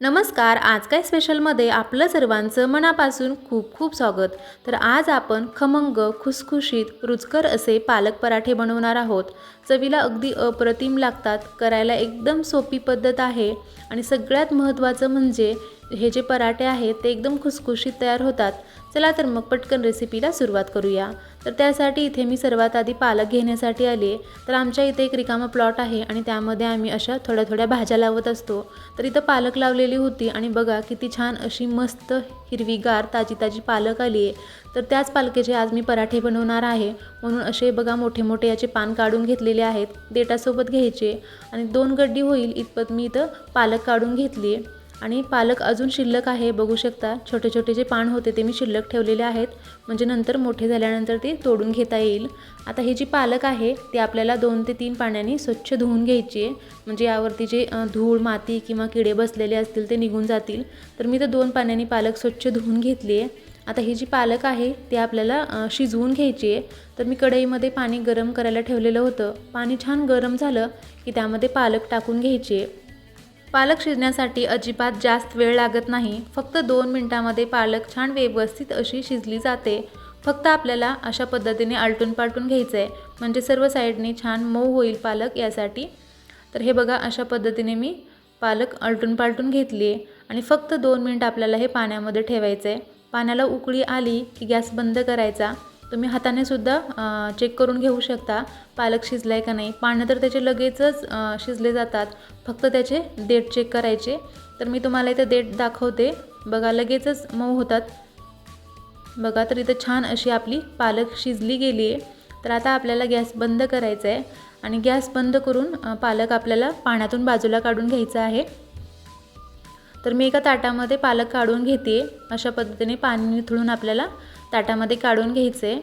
नमस्कार आज काय स्पेशलमध्ये आपलं सर्वांचं मनापासून खूप खूप स्वागत. तर आज आपण खमंग खुसखुशीत रुचकर असे पालक पराठे बनवणार आहोत. चवीला अगदी अप्रतिम लागतात करायला एकदम सोपी पद्धत आहे. आणि सगळ्यात महत्त्वाचं म्हणजे हे जे पराठे आहेत ते एकदम खुसखुशीत तयार होतात. चला तर मग पटकन रेसिपीला सुरुवात करूया. तर त्यासाठी इथे मी सर्वात आधी पालक घेण्यासाठी आले तर आमच्या इथे एक रिकामा प्लॉट आहे आणि त्यामध्ये आम्ही अशा थोड्या थोड्या भाज्या लावत असतो. तर इथं पालक लावलेली होती आणि बघा किती छान अशी मस्त हिरवीगार ताजी ताजी पालक आली आहे तर त्याच पालकेचे आज मी पराठे बनवणार आहे. म्हणून असे बघा मोठे मोठे याचे पान काढून घेतलेले आहेत. देटासोबत घ्यायचे. आणि दोन गड्डी होईल इतपत मी इथं पालक काढून घेतली आहे आणि पालक अजून शिल्लक आहे बघू शकता. छोटे छोटे जे पान होते ते मी शिल्लक ठेवलेले आहेत. म्हणजे नंतर मोठे झाल्यानंतर ते तोडून घेता येईल. आता ही जी पालक आहे ती आपल्याला दोन ते तीन पाण्याने स्वच्छ धुवून घ्यायची. आहे म्हणजे यावरती जे धूळ माती किंवा किडे बसलेले असतील ते निघून जातील. तर मी तर दोन पाण्याने पालक स्वच्छ धुवून घेतली. आहे आता ही जी पालक आहे ती आपल्याला शिजवून घ्यायची. आहे तर मी कढईमध्ये पाणी गरम करायला ठेवलेलं होतं. पाणी छान गरम झालं की त्यामध्ये पालक टाकून घ्यायची. आहे पालक शिजण्यासाठी अजिबात जास्त वेळ लागत नाही. फक्त दोन मिनटामध्ये पालक छान व्यवस्थित अशी शिजली जाते. फक्त आपल्याला अशा पद्धतीने आलटून पालटून घ्यायचं आहे म्हणजे सर्व साईडने छान मऊ होईल पालक यासाठी. तर हे बघा अशा पद्धतीने मी पालक आलटून पालटून घेतली आहे आणि फक्त दोन मिनट आपल्याला हे पाण्यामध्ये ठेवायचं आहे पाण्याला उकळी आली की गॅस बंद करायचा. तुम्ही हाताने सुद्धा चेक करून घेऊ शकता. पालक शिजला आहे का नाही? पानं तर त्याचे लगेचच शिजले जातात. फक्त त्याचे देठ चेक करायचे. तर मी तुम्हाला इथं देठ दाखवते. बघा लगेचच मऊ होतात. बघा तर इथं छान अशी आपली पालक शिजली गेली आहे. तर आता आपल्याला गॅस बंद करायचा आहे. आणि गॅस बंद करून पालक आपल्याला पाण्यातून बाजूला काढून घ्यायचं आहे. तर मी एका ताटामध्ये पालक काढून घेते. अशा पद्धतीने पाणी निथळून आपल्याला ताटामध्ये काढून घ्यायचं आहे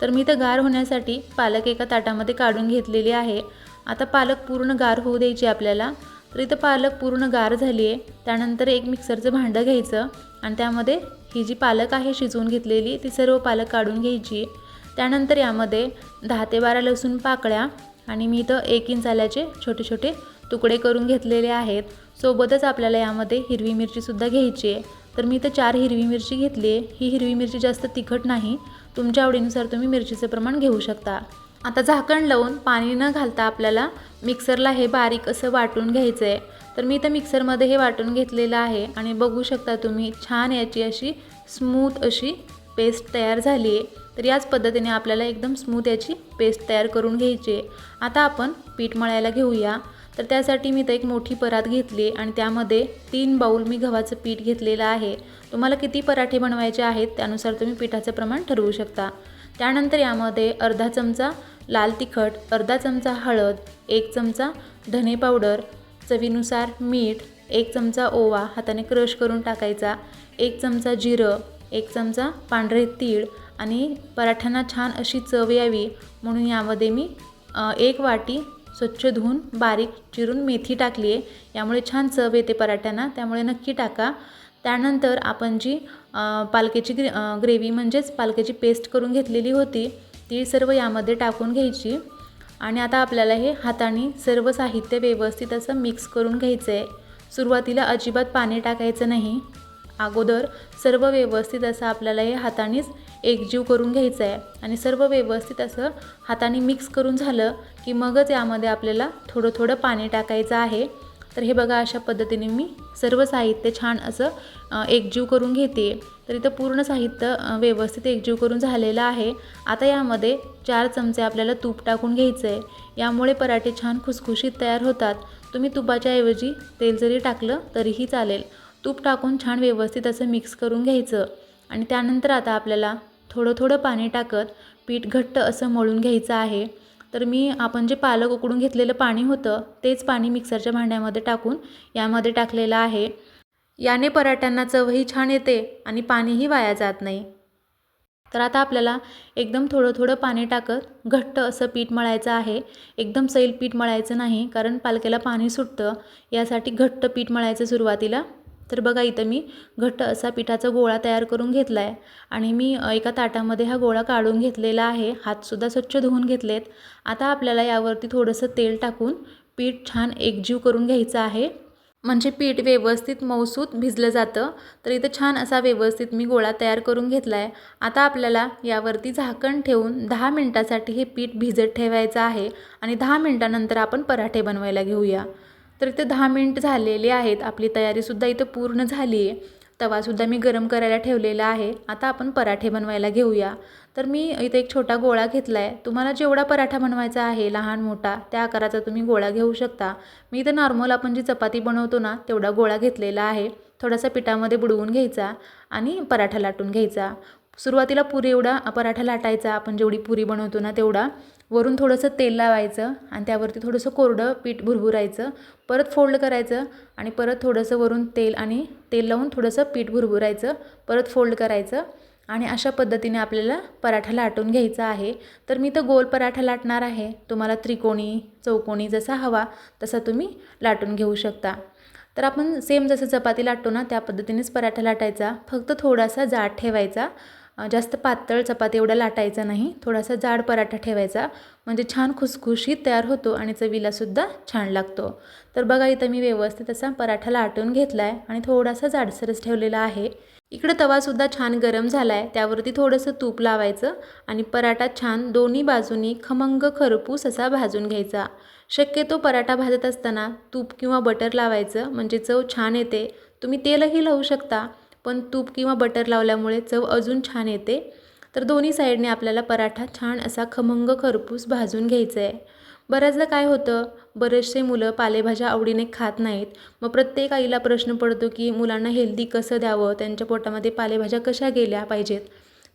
तर मी तर गार होण्यासाठी पालक एका ताटामध्ये काढून घेतलेली आहे. आता पालक पूर्ण गार होऊ द्यायची आपल्याला. तर इथं पालक पूर्ण गार झाली आहे त्यानंतर एक मिक्सरचं भांडं घ्यायचं आणि त्यामध्ये ही जी पालक आहे शिजवून घेतलेली ती सर्व पालक काढून घ्यायची. त्यानंतर यामध्ये दहा ते बारा लसूण पाकळ्या आणि मी इथं एक इंच आल्याचे छोटे छोटे तुकडे करून घेतलेले आहेत. सोबतच आपल्याला यामध्ये हिरवी मिरचीसुद्धा घ्यायची आहे. तर मी इथं चार हिरवी मिरची घेतली आहे. ही हिरवी मिरची जास्त तिखट नाही. तुमच्या आवडीनुसार तुम्ही मिरचीचं प्रमाण घेऊ शकता. आता झाकण लावून पाणी न घालता आपल्याला मिक्सरला हे बारीक असं वाटून घ्यायचं आहे. तर मी इथं मिक्सरमध्ये हे वाटून घेतलेलं आहे आणि बघू शकता तुम्ही छान याची अशी स्मूथ अशी पेस्ट तयार झाली आहे. तर याच पद्धतीने आपल्याला एकदम स्मूथ याची पेस्ट तयार करून घ्यायची आहे. आता आपण पीठ मळायला घेऊया. तर त्यासाठी मी तर एक मोठी परात घेतली आणि त्यामध्ये तीन बाऊल मी गव्हाचं पीठ घेतलेलं आहे. तुम्हाला किती पराठे बनवायचे आहेत त्यानुसार तुम्ही पिठाचं प्रमाण ठरवू शकता. त्यानंतर यामध्ये अर्धा चमचा लाल तिखट अर्धा चमचा हळद एक चमचा धने पावडर चवीनुसार मीठ एक चमचा ओवा हाताने क्रश करून टाकायचा एक चमचा जिरं एक चमचा पांढरे तीळ आणि पराठ्यांना छान अशी चव यावी. म्हणून यामध्ये मी एक वाटी स्वच्छ धुवून बारीक चिरून मेथी टाकली आहे. यामुळे छान चव येते पराठ्यांना. त्यामुळे नक्की टाका. त्यानंतर आपण जी पालकेची ग्रे ग्रेव्ही म्हणजेच पालकेची पेस्ट करून घेतलेली होती ती सर्व यामध्ये टाकून घ्यायची. आणि आता आपल्याला हे हाताने सर्व साहित्य व्यवस्थित असं मिक्स करून घ्यायचं आहे सुरुवातीला अजिबात पाणी टाकायचं नाही. अगोदर सर्व व्यवस्थित असं आपल्याला हे हातानेच एकजीव करून घ्यायचं आहे. आणि सर्व व्यवस्थित असं हाताने मिक्स करून झालं की मगच यामध्ये आपल्याला थोडं थोडं पाणी टाकायचं आहे. तर हे बघा अशा पद्धतीने मी सर्व साहित्य छान असं एकजीव करून घेते. तर इथं पूर्ण साहित्य व्यवस्थित एकजीव करून झालेलं आहे. आता यामध्ये चार चमचे आपल्याला तूप टाकून घ्यायचं आहे यामुळे पराठे छान खुसखुशीत तयार होतात. तुम्ही तुपाच्या ऐवजी तेल जरी टाकलं तरीही चालेल. तूप टाकून छान व्यवस्थित असं मिक्स करून घ्यायचं. आणि त्यानंतर आता आपल्याला थोडं थोडं पाणी टाकत पीठ घट्ट असं मळून घ्यायचं आहे. तर मी आपण जे पालक उकडून घेतलेलं पाणी होतं तेच पाणी मिक्सरच्या भांड्यामध्ये टाकून यामध्ये टाकलेलं आहे. याने पराठ्यांना चवही छान येते आणि पाणीही वाया जात नाही. तर आता आपल्याला एकदम थोडं थोडं पाणी टाकत घट्ट असं पीठ मळायचं आहे. एकदम सैल पीठ मळायचं नाही कारण पालकेला पाणी सुटतं. यासाठी घट्ट पीठ मळायचं सुरुवातीला. तर बघा इथं मी घट्ट असा पिठाचा गोळा तयार करून घेतला आहे आणि मी एका ताटामध्ये हा गोळा काढून घेतलेला आहे. हातसुद्धा स्वच्छ धुवून घेतलेत. आता आपल्याला यावरती थोडंसं तेल टाकून पीठ छान एकजीव करून घ्यायचं आहे. म्हणजे पीठ व्यवस्थित मौसूत भिजलं जातं. तर इथं छान असा व्यवस्थित मी गोळा तयार करून घेतला आहे आता आपल्याला यावरती झाकण ठेवून दहा मिनटासाठी हे पीठ भिजत ठेवायचं आहे आणि दहा मिनटानंतर आपण पराठे बनवायला घेऊया. तर इथे दहा मिनिट झालेले आहेत. आपली तयारीसुद्धा इथं पूर्ण झाली आहे. तवासुद्धा मी गरम करायला ठेवलेला आहे. आता आपण पराठे बनवायला घेऊया. तर मी इथे एक छोटा गोळा घेतला आहे तुम्हाला जेवढा पराठा बनवायचा आहे लहान मोठा त्या आकाराचा तुम्ही गोळा घेऊ शकता. मी इथं नॉर्मल आपण जी चपाती बनवतो ना तेवढा गोळा घेतलेला आहे. थोडासा पिठामध्ये बुडवून घ्यायचा आणि पराठा लाटून घ्यायचा. सुरुवातीला पुरी एवढा पराठा लाटायचा. आपण जेवढी पुरी बनवतो ना तेवढा. वरून थोडंसं तेल लावायचं आणि त्यावरती थोडंसं कोरडं पीठ भुरभुरायचं. परत फोल्ड करायचं आणि परत थोडंसं वरून तेल आणि तेल लावून थोडंसं पीठ भुरभुरायचं. परत फोल्ड करायचं आणि अशा पद्धतीने आपल्याला पराठा लाटून घ्यायचा आहे. तर मी तर गोल पराठा लाटणार आहे. तुम्हाला त्रिकोणी चौकोनी जसा हवा तसा तुम्ही लाटून घेऊ शकता. तर आपण सेम जसं चपाती लाटतो ना त्या पद्धतीनेच पराठा लाटायचा. फक्त थोडासा जाड ठेवायचा. जास्त पातळ चपाती एवढा लाटायचा नाही. थोडासा जाड पराठा ठेवायचा. म्हणजे छान खुसखुशीत तयार होतो आणि चवीलासुद्धा छान लागतो. तर बघा इथं मी व्यवस्थित असा पराठा लाटून घेतला आहे आणि थोडासा जाडसरच ठेवलेला आहे. इकडं तवासुद्धा छान गरम झाला आहे त्यावरती थोडंसं तूप लावायचं आणि पराठा छान दोन्ही बाजूनी खमंग खरपूस असा भाजून घ्यायचा. शक्यतो पराठा भाजत असताना तूप किंवा बटर लावायचं. म्हणजे चव छान येते. तुम्ही तेलही लावू शकता. पण तूप किंवा बटर लावल्यामुळे चव अजून छान येते. तर दोन्ही साईडने आपल्याला पराठा छान असा खमंग खरपूस भाजून घ्यायचा आहे बऱ्याचदा काय होतं बरेचसे मुलं पालेभाज्या आवडीने खात नाहीत. मग प्रत्येक आईला प्रश्न पडतो की मुलांना हेल्दी कसं द्यावं? त्यांच्या पोटामध्ये पालेभाज्या कशा गेल्या पाहिजेत?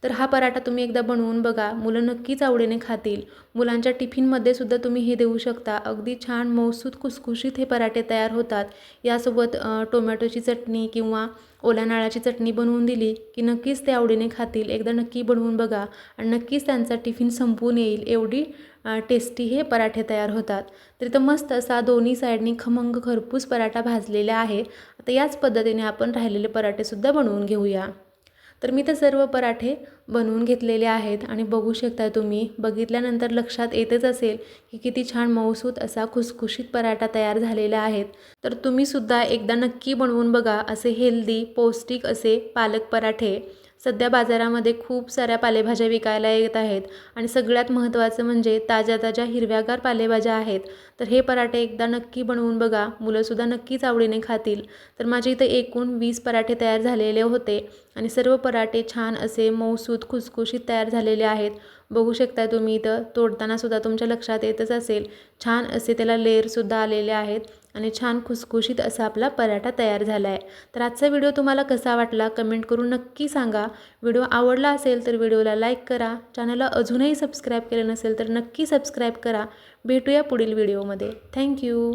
तर हा पराठा तुम्ही एकदा बनवून बघा. मुलं नक्कीच आवडीने खातील. मुलांच्या टिफिनमध्ये सुद्धा तुम्ही हे देऊ शकता. अगदी छान मौसूद खुसखुशीत हे पराठे तयार होतात. यासोबत टोमॅटोची चटणी किंवा ओल्या नाळाची चटणी बनवून दिली की नक्कीच ते आवडीने खातील. एकदा नक्की बनवून बघा आणि नक्कीच त्यांचा टिफिन संपून येईल. एवढी टेस्टी हे पराठे तयार होतात. तर इथं मस्त असा दोन्ही साईडनी खमंग खरपूस पराठा भाजलेला आहे. आता याच पद्धतीने आपण राहिलेले पराठेसुद्धा बनवून घेऊया. तर मी तर सर्व पराठे बनवून घेतलेले आहेत आणि बघू शकता तुम्ही बघितल्यानंतर लक्षात येतच असेल की किती छान मऊसूत असा खुसखुशीत पराठा तयार झालेला आहेत. तर तुम्हीसुद्धा एकदा नक्की बनवून बघा असे हेल्दी पौष्टिक असे पालक पराठे. सध्या बाजारामध्ये खूप साऱ्या पालेभाज्या विकायला येत आहेत. आणि सगळ्यात महत्त्वाचं म्हणजे ताज्या ताज्या हिरव्यागार पालेभाज्या आहेत. तर हे पराठे एकदा नक्की बनवून बघा. मुलंसुद्धा नक्कीच आवडीने खातील. तर माझे इथं एकूण वीस पराठे तयार झालेले होते. आणि सर्व पराठे छान असे मऊसूद खुसखुशीत तयार झालेले आहेत. बघू शकता तुम्ही इथं. तोडतानासुद्धा तुमच्या लक्षात येतच असेल. छान असे त्याला लेअरसुद्धा आलेले आहेत. आणि छान खुसखुशीत असा आपला पराठा तयार झाला आहे तर आजचा व्हिडिओ तुम्हाला कसा वाटला कमेंट करून नक्की सांगा. व्हिडिओ आवडला असेल तर व्हिडिओला लाईक करा. चॅनलला अजूनही सबस्क्राईब केलं नसेल तर नक्की सबस्क्राईब करा. भेटूया पुढील व्हिडिओमध्ये. थँक्यू